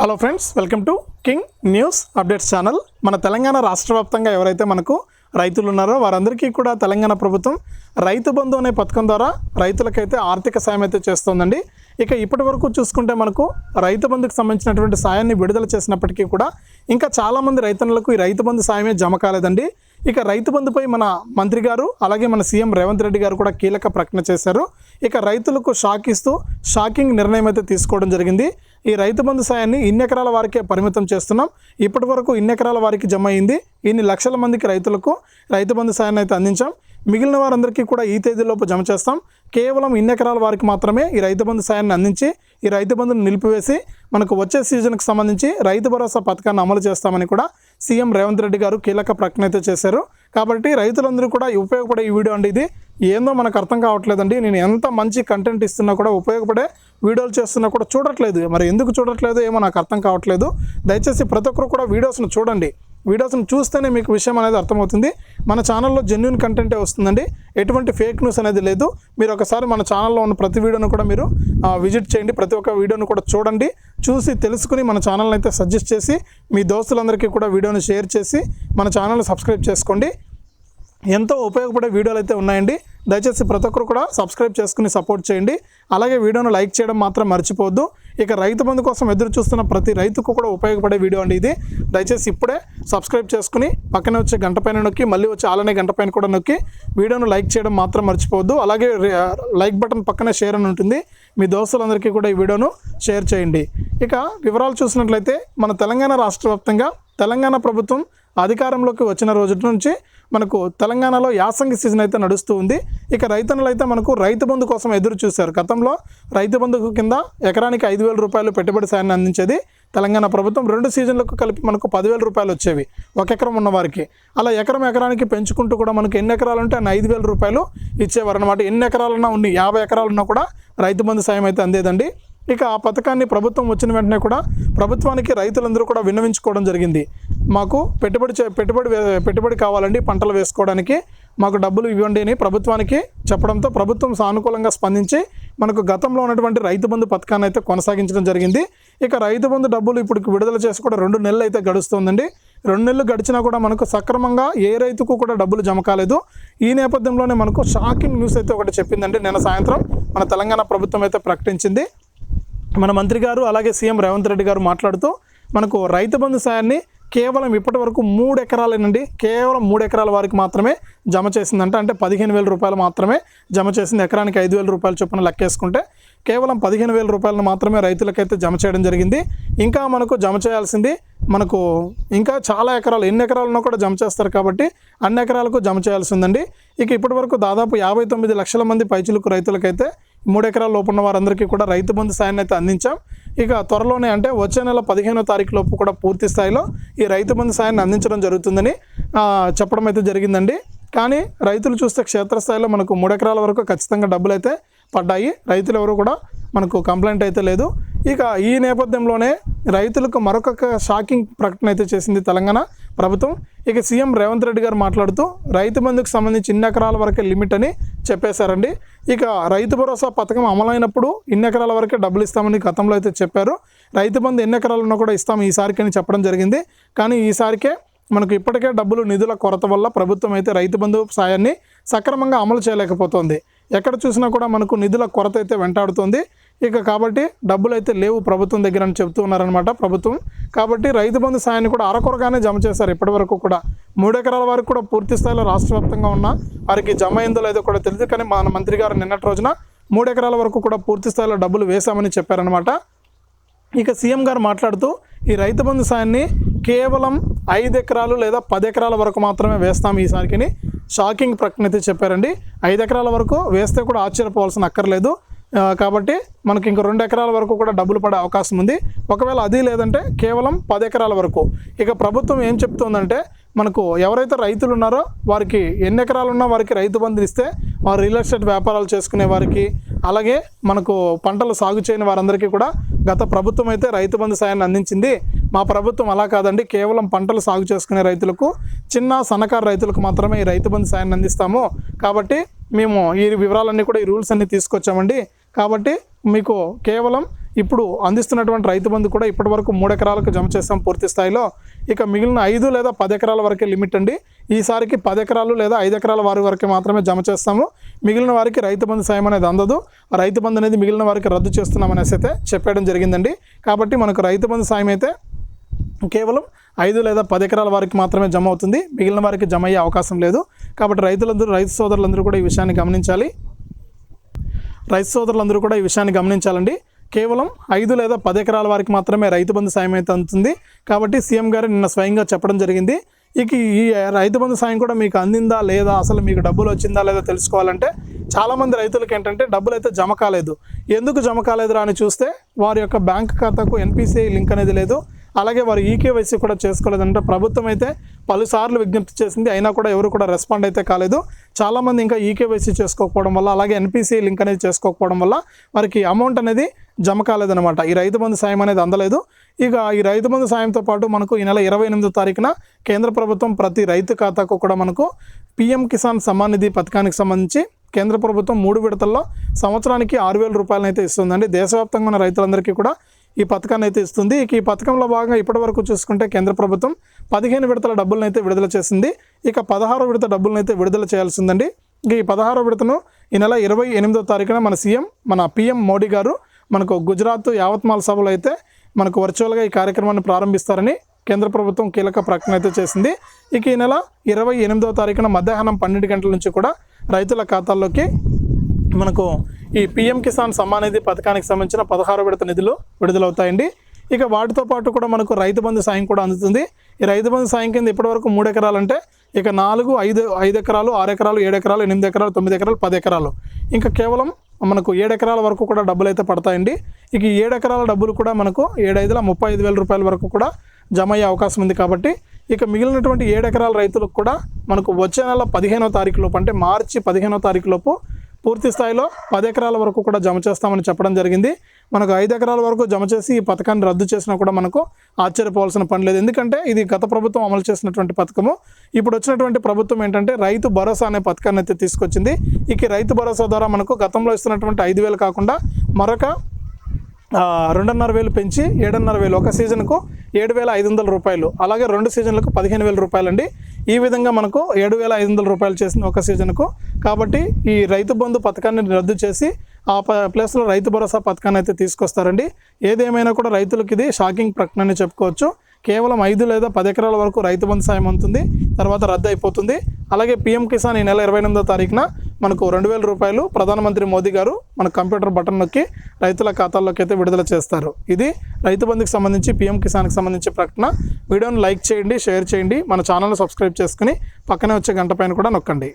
Hello friends welcome to King News updates channel మన తెలంగాణ రాష్ట్ర వ్యాప్తంగా ఎవరైతే మనకు రైతులు ఉన్నారో వారందరికీ కూడా తెలంగాణ ప్రభుత్వం రైతు బంధు అనే పథకం ద్వారా రైతులకైతే ఆర్థిక సాయం అయితే చేస్తోందండి. ఇక ఇప్పటి వరకు చూసుకుంటే మనకు రైతు బంధుకు సంబంధించినటువంటి సాయాన్ని విడుదల చేసినప్పటికీ కూడా ఇంకా చాలామంది రైతన్నులకు ఈ రైతు బంధు సాయమే జమ కాలేదండి. ఇక రైతు బంధుపై మన మంత్రి గారు అలాగే మన సీఎం రేవంత్ రెడ్డి గారు కూడా కీలక ప్రకటన చేశారు. ఇక రైతులకు షాక్ ఇస్తూ షాకింగ్ నిర్ణయం అయితే తీసుకోవడం జరిగింది. ఈ రైతు బంధు సాయాన్ని ఇన్ని ఎకరాల వారికే పరిమితం చేస్తున్నాం. ఇప్పటి వరకు ఇన్ని ఎకరాల వారికి జమ అయింది. ఇన్ని లక్షల మందికి రైతులకు రైతు బంధు సాయాన్ని అయితే అందించాం. మిగిలిన వారందరికీ కూడా ఈ తేదీలోపు జమ చేస్తాం. కేవలం ఇన్ని ఎకరాల వారికి మాత్రమే ఈ రైతు బంధు సాయాన్ని అందించి ఈ రైతు బంధును నిలిపివేసి మనకు వచ్చే సీజన్కి సంబంధించి రైతు భరోసా పథకాన్ని అమలు చేస్తామని కూడా సీఎం రేవంత్ రెడ్డి గారు కీలక ప్రకటన అయితే చేశారు. కాబట్టి రైతులందరూ కూడా ఉపయోగపడే ఈ వీడియో అండి ఇది. ఏందో మనకు అర్థం కావట్లేదండి. నేను ఎంత మంచి కంటెంట్ ఇస్తున్నా కూడా ఉపయోగపడే వీడియోలు చేస్తున్నా కూడా చూడట్లేదు. మరి ఎందుకు చూడట్లేదు ఏమో నాకు అర్థం కావట్లేదు. దయచేసి ప్రతి ఒక్కరు కూడా వీడియోస్ను చూడండి. వీడియోస్ని చూస్తేనే మీకు విషయం అనేది అర్థమవుతుంది. మన ఛానల్లో జెన్యున్ కంటెంటే వస్తుందండి. ఎటువంటి ఫేక్ న్యూస్ అనేది లేదు. మీరు ఒకసారి మన ఛానల్లో ఉన్న ప్రతి వీడియోను కూడా మీరు విజిట్ చేయండి. ప్రతి ఒక్క వీడియోను కూడా చూడండి. చూసి తెలుసుకుని మన ఛానల్ని అయితే సజెస్ట్ చేసి మీ దోస్తులందరికీ కూడా వీడియోని షేర్ చేసి మన ఛానల్ని సబ్స్క్రైబ్ చేసుకోండి. ఎంతో ఉపయోగపడే వీడియోలు అయితే ఉన్నాయండి. దయచేసి ప్రతి ఒక్కరు కూడా సబ్స్క్రైబ్ చేసుకుని సపోర్ట్ చేయండి. అలాగే వీడియోను లైక్ చేయడం మాత్రం మర్చిపోవద్దు. ఇక రైతు బంధు కోసం ఎదురు చూస్తున్న ప్రతి రైతుకు కూడా ఉపయోగపడే వీడియో అండి ఇది. దయచేసి ఇప్పుడే సబ్స్క్రైబ్ చేసుకుని పక్కన వచ్చే గంట పైన నొక్కి మళ్ళీ వచ్చే ఆలనే గంట పైన కూడా నొక్కి వీడియోను లైక్ చేయడం మాత్రం మర్చిపోవద్దు. అలాగే లైక్ బటన్ పక్కనే షేర్ అని ఉంటుంది. మీ దోస్తులందరికీ కూడా ఈ వీడియోను షేర్ చేయండి. ఇక వివరాలు చూసినట్లయితే మన తెలంగాణ రాష్ట్ర తెలంగాణ ప్రభుత్వం అధికారంలోకి వచ్చిన రోజు నుంచి మనకు తెలంగాణలో యాసంగి సీజన్ అయితే నడుస్తూ ఉంది. ఇక రైతన్నులు అయితే మనకు రైతు బంధు కోసం ఎదురు చూశారు. గతంలో రైతు బంధుకు కింద ఎకరానికి ఐదు వేల రూపాయలు పెట్టుబడి సాయాన్ని అందించేది. తెలంగాణ ప్రభుత్వం రెండు సీజన్లకు కలిపి మనకు పదివేల రూపాయలు వచ్చేవి ఒక ఎకరం ఉన్న వారికి. అలా ఎకరం ఎకరానికి పెంచుకుంటూ కూడా మనకు ఎన్ని ఎకరాలు ఉంటే అన్ని ఐదు వేల రూపాయలు ఇచ్చేవారు అనమాట ఎన్ని ఎకరాలన్నా ఉండి యాభై ఎకరాలున్నా కూడా రైతు బంధు సాయం అయితే అందేదండి. ఇక ఆ పథకాన్ని ప్రభుత్వం వచ్చిన వెంటనే కూడా ప్రభుత్వానికి రైతులందరూ కూడా విన్నవించుకోవడం జరిగింది. మాకు పెట్టుబడి చే- పెట్టుబడి పెట్టుబడి కావాలండి పంటలు వేసుకోవడానికి. మాకు డబ్బులు ఇవ్వండి అని ప్రభుత్వానికి చెప్పడంతో ప్రభుత్వం సానుకూలంగా స్పందించి మనకు గతంలో ఉన్నటువంటి రైతు బంధు పథకాన్ని అయితే కొనసాగించడం జరిగింది. ఇక రైతు బంధు డబ్బులు ఇప్పుడు విడుదల చేసి కూడా రెండు నెలలు అయితే గడుస్తుందండి. రెండు నెలలు గడిచినా కూడా మనకు సక్రమంగా ఏ రైతుకు కూడా డబ్బులు జమ కాలేదు. ఈ నేపథ్యంలోనే మనకు షాకింగ్ న్యూస్ అయితే ఒకటి చెప్పిందండి. నిన్న సాయంత్రం మన తెలంగాణ ప్రభుత్వం అయితే ప్రకటించింది. మన మంత్రి గారు అలాగే సీఎం రేవంత్ రెడ్డి గారు మాట్లాడుతూ మనకు రైతు బంధు సాయాన్ని కేవలం ఇప్పటి వరకు మూడు ఎకరాలేనండి. కేవలం మూడు ఎకరాల వారికి మాత్రమే జమ చేసిందంట. అంటే పదిహేను వేల రూపాయలు మాత్రమే జమ చేసింది. ఎకరానికి ఐదు వేల రూపాయలు చొప్పున లెక్కేసుకుంటే కేవలం పదిహేను వేల రూపాయలను మాత్రమే రైతులకైతే జమ చేయడం జరిగింది. ఇంకా మనకు జమ చేయాల్సింది మనకు ఇంకా చాలా ఎకరాలు ఎన్ని ఎకరాలను కూడా జమ చేస్తారు కాబట్టి అన్ని ఎకరాలకు జమ చేయాల్సి ఉందండి. ఇక ఇప్పటి వరకు దాదాపు యాభై తొమ్మిది లక్షల మంది పైచులకు రైతులకైతే మూడు ఎకరాల లోపు ఉన్న వారందరికీ కూడా రైతు బంధు సాయాన్ని అయితే అందించాం. ఇక త్వరలోనే అంటే వచ్చే నెల పదిహేనో తారీఖు లోపు కూడా పూర్తి స్థాయిలో ఈ రైతు బంధు సాయాన్ని అందించడం జరుగుతుందని చెప్పడం అయితే జరిగిందండి. కానీ రైతులు చూస్తే క్షేత్రస్థాయిలో మనకు మూడు ఎకరాల వరకు ఖచ్చితంగా డబ్బులు అయితే పడ్డాయి. రైతులు ఎవరు కూడా మనకు కంప్లైంట్ అయితే లేదు. ఇక ఈ నేపథ్యంలోనే రైతులకు మరొక షాకింగ్ ప్రకటన అయితే చేసింది తెలంగాణ ప్రభుత్వం. ఇక సీఎం రేవంత్ రెడ్డి గారు మాట్లాడుతూ రైతు బంధుకు సంబంధించి ఇన్ని ఎకరాల వరకే లిమిట్ అని చెప్పేశారండి. ఇక రైతు భరోసా పథకం అమలైనప్పుడు ఇన్ని ఎకరాల వరకే డబ్బులు ఇస్తామని గతంలో అయితే చెప్పారు. రైతు బంధు ఎన్ని ఎకరాలు ఉన్నా కూడా ఇస్తాం ఈసారికి అని చెప్పడం జరిగింది. కానీ ఈసారికే మనకు ఇప్పటికే డబ్బులు నిధుల కొరత వల్ల ప్రభుత్వం అయితే రైతు బంధు సాయాన్ని సక్రమంగా అమలు చేయలేకపోతుంది. ఎక్కడ చూసినా కూడా మనకు నిధుల కొరత అయితే వెంటాడుతుంది. ఇక కాబట్టి డబ్బులు అయితే లేవు ప్రభుత్వం దగ్గర అని చెప్తూ ఉన్నారనమాట ప్రభుత్వం. కాబట్టి రైతు బంధు సాయాన్ని కూడా అరకొరగానే జమ చేశారు ఇప్పటివరకు కూడా. మూడు ఎకరాల వరకు కూడా పూర్తి స్థాయిలో రాష్ట్ర వ్యాప్తంగా ఉన్న వారికి జమ అయిందో లేదో కూడా తెలియదు కానీ మన మంత్రి గారు నిన్నటి రోజున మూడు ఎకరాల వరకు కూడా పూర్తి స్థాయిలో డబ్బులు వేశామని చెప్పారనమాట ఇక సీఎం గారు మాట్లాడుతూ ఈ రైతు బంధు సాయాన్ని కేవలం ఐదు ఎకరాలు లేదా పది ఎకరాల వరకు మాత్రమే వేస్తాం ఈసారికి షాకింగ్ ప్రకటన అయితే చెప్పారండి. ఐదు ఎకరాల వరకు వేస్తే కూడా ఆశ్చర్యపోవాల్సిన అక్కర్లేదు. కాబట్టి మనకి ఇంక రెండు ఎకరాల వరకు కూడా డబ్బులు పడే అవకాశం ఉంది. ఒకవేళ అది లేదంటే కేవలం పది ఎకరాల వరకు. ఇక ప్రభుత్వం ఏం చెప్తుందంటే మనకు ఎవరైతే రైతులు ఉన్నారో వారికి ఎన్ని ఎకరాలు ఉన్నా వారికి రైతు బంధు ఇస్తే వారు రియల్ ఎస్టేట్ వ్యాపారాలు చేసుకునే వారికి అలాగే మనకు పంటలు సాగు చేయని వారందరికీ కూడా గత ప్రభుత్వం అయితే రైతు బంధు సాయాన్ని అందించింది. మా ప్రభుత్వం అలా కాదండి. కేవలం పంటలు సాగు చేసుకునే రైతులకు చిన్న సన్నకారు రైతులకు మాత్రమే ఈ రైతు బంధు సాయాన్ని అందిస్తాము. కాబట్టి మేము ఈ వివరాలన్నీ కూడా ఈ రూల్స్ అన్నీ తీసుకొచ్చామండి. కాబట్టి మీకు కేవలం ఇప్పుడు అందిస్తున్నటువంటి రైతు బంధు కూడా ఇప్పటి వరకు మూడు ఎకరాలకు జమ చేస్తాం పూర్తి స్థాయిలో. ఇక మిగిలిన ఐదు లేదా పది ఎకరాల వరకే లిమిట్ అండి. ఈసారికి పది ఎకరాలు లేదా ఐదు ఎకరాల వారి వరకే మాత్రమే జమ చేస్తాము. మిగిలిన వారికి రైతు బంధు సాయం అనేది అందదు. రైతు బంధు అనేది మిగిలిన వారికి రద్దు చేస్తున్నామనేసి అయితే చెప్పడం జరిగిందండి. కాబట్టి మనకు రైతు బంధు సాయం అయితే కేవలం ఐదు లేదా పది ఎకరాల వారికి మాత్రమే జమ అవుతుంది. మిగిలిన వారికి జమ అయ్యే అవకాశం లేదు. కాబట్టి రైతులందరూ రైతు సోదరులందరూ కూడా ఈ విషయాన్ని గమనించాలి. రైతు సోదరులందరూ కూడా ఈ విషయాన్ని గమనించాలండి. కేవలం ఐదు లేదా పది ఎకరాల వారికి మాత్రమే రైతు బంధు సాయం అయితే అందుతుంది. కాబట్టి సీఎం గారు నిన్న స్వయంగా చెప్పడం జరిగింది. ఇక ఈ రైతు బంధు సాయం కూడా మీకు అందిందా లేదా అసలు మీకు డబ్బులు వచ్చిందా లేదా తెలుసుకోవాలంటే చాలామంది రైతులకు ఏంటంటే డబ్బులు అయితే జమ కాలేదు. ఎందుకు జమ కాలేదురా అని చూస్తే వారి యొక్క బ్యాంక్ ఖాతాకు ఎన్పిసిఐ లింక్ అనేది లేదు. అలాగే వారు ఈకేవైసీ కూడా చేసుకోలేదంటే ప్రభుత్వం అయితే పలుసార్లు విజ్ఞప్తి చేసింది. అయినా కూడా ఎవరు కూడా రెస్పాండ్ అయితే కాలేదు. చాలామంది ఇంకా ఈకేవైసీ చేసుకోకపోవడం వల్ల అలాగే ఎన్పిసిఐ లింక్ అనేది చేసుకోకపోవడం వల్ల వారికి అమౌంట్ అనేది జమ కాలేదనమాట ఈ రైతు బంధు సాయం అనేది అందలేదు. ఇక ఈ రైతు బంధు సాయంతో పాటు మనకు ఈ నెల ఇరవై ఎనిమిదో తారీఖున కేంద్ర ప్రభుత్వం ప్రతి రైతు ఖాతాకు కూడా మనకు పిఎం కిసాన్ సమ్మాన్ నిధి పథకానికి సంబంధించి కేంద్ర ప్రభుత్వం మూడు విడతల్లో సంవత్సరానికి ఆరు వేల రూపాయలనైతే ఇస్తుందండి. దేశవ్యాప్తంగా ఉన్న రైతులందరికీ కూడా ఈ పథకాన్ని అయితే ఇస్తుంది. ఇక ఈ పథకంలో భాగంగా ఇప్పటివరకు చూసుకుంటే కేంద్ర ప్రభుత్వం పదిహేను విడతల డబ్బులను అయితే విడుదల చేసింది. ఇక పదహారు విడత డబ్బులను అయితే విడుదల చేయాల్సిందండి. ఇక ఈ పదహారో విడతను ఈ నెల ఇరవై ఎనిమిదో తారీఖున మన సీఎం మన పిఎం మోడీ గారు మనకు గుజరాత్ యావత్మాల్ సభలో అయితే మనకు వర్చువల్గా ఈ కార్యక్రమాన్ని ప్రారంభిస్తారని కేంద్ర ప్రభుత్వం కీలక ప్రకటన అయితే చేసింది. ఇక ఈ నెల ఇరవై ఎనిమిదో తారీఖున మధ్యాహ్నం పన్నెండు గంటల నుంచి కూడా రైతుల ఖాతాల్లోకి మనకు ఈ పిఎం కిసాన్ సమ్మాన్ నిధి పథకానికి సంబంధించిన పదహారు విడత నిధులు విడుదలవుతాయండి. ఇక వాటితో పాటు కూడా మనకు రైతు బంధు సాయం కూడా అందుతుంది. ఈ రైతు బంధు సాయం కింద ఇప్పటివరకు మూడు ఎకరాలు అంటే ఇక నాలుగు ఐదు ఐదు ఎకరాలు ఆరు ఎకరాలు ఏడు ఎకరాలు ఎనిమిది ఎకరాలు తొమ్మిది ఎకరాలు పది ఎకరాలు. ఇంకా కేవలం మనకు ఏడు ఎకరాల వరకు కూడా డబ్బులు అయితే పడతాయండి. ఇక ఏడు ఎకరాల డబ్బులు కూడా మనకు ఏడు ఐదుల ముప్పై ఐదు వేల రూపాయల వరకు కూడా జమ అయ్యే అవకాశం ఉంది కాబట్టి ఇక మిగిలినటువంటి ఏడు ఎకరాల రైతులకు కూడా మనకు వచ్చే నెల పదిహేనో తారీఖు లోపు అంటే మార్చి పదిహేనో తారీఖు లోపు పూర్తి స్థాయిలో పది ఎకరాల వరకు కూడా జమ చేస్తామని చెప్పడం జరిగింది. మనకు ఐదు ఎకరాల వరకు జమ చేసి ఈ పథకాన్ని రద్దు చేసినా కూడా మనకు ఆశ్చర్యపోవాల్సిన పని లేదు. ఎందుకంటే ఇది గత ప్రభుత్వం అమలు చేసినటువంటి పథకము. ఇప్పుడు వచ్చినటువంటి ప్రభుత్వం ఏంటంటే రైతు భరోసా అనే పథకాన్ని అయితే తీసుకొచ్చింది. ఇక రైతు భరోసా ద్వారా మనకు గతంలో ఇస్తున్నటువంటి ఐదు వేలు కాకుండా మరొక రెండున్నర వేలు పెంచి ఏడున్నర వేలు ఒక సీజన్కు ఏడు వేల ఐదు వందల రూపాయలు అలాగే రెండు సీజన్లకు పదిహేను వేల రూపాయలు అండి ఈ విధంగా మనకు ఏడు వేల ఐదు వందల రూపాయలు చేసింది ఒక సీజన్కు. కాబట్టి ఈ రైతు బంధు పథకాన్ని రద్దు చేసి ఆ ప ప్లేస్లో రైతు భరోసా పథకాన్ని అయితే తీసుకొస్తారండి. ఏదేమైనా కూడా రైతులకు ఇది షాకింగ్ ప్రకటన అని చెప్పుకోవచ్చు. కేవలం ఐదు లేదా పది ఎకరాల వరకు రైతు బంధు సాయం అందుతుంది. తర్వాత రద్దు అయిపోతుంది. అలాగే పీఎం కిసాన్ ఈ నెల ఇరవై ఎనిమిదో తారీఖున మనకు రెండు వేల రూపాయలు ప్రధానమంత్రి మోదీ గారు మన కంప్యూటర్ బటన్ నొక్కి రైతుల ఖాతాల్లోకి అయితే విడుదల చేస్తారు. ఇది రైతు బంధుకి సంబంధించి పీఎం కిసాన్కి సంబంధించి ప్రకటన. వీడియోని లైక్ చేయండి షేర్ చేయండి. మన ఛానల్ని సబ్స్క్రైబ్ చేసుకుని పక్కనే వచ్చే గంట పైన కూడా నొక్కండి.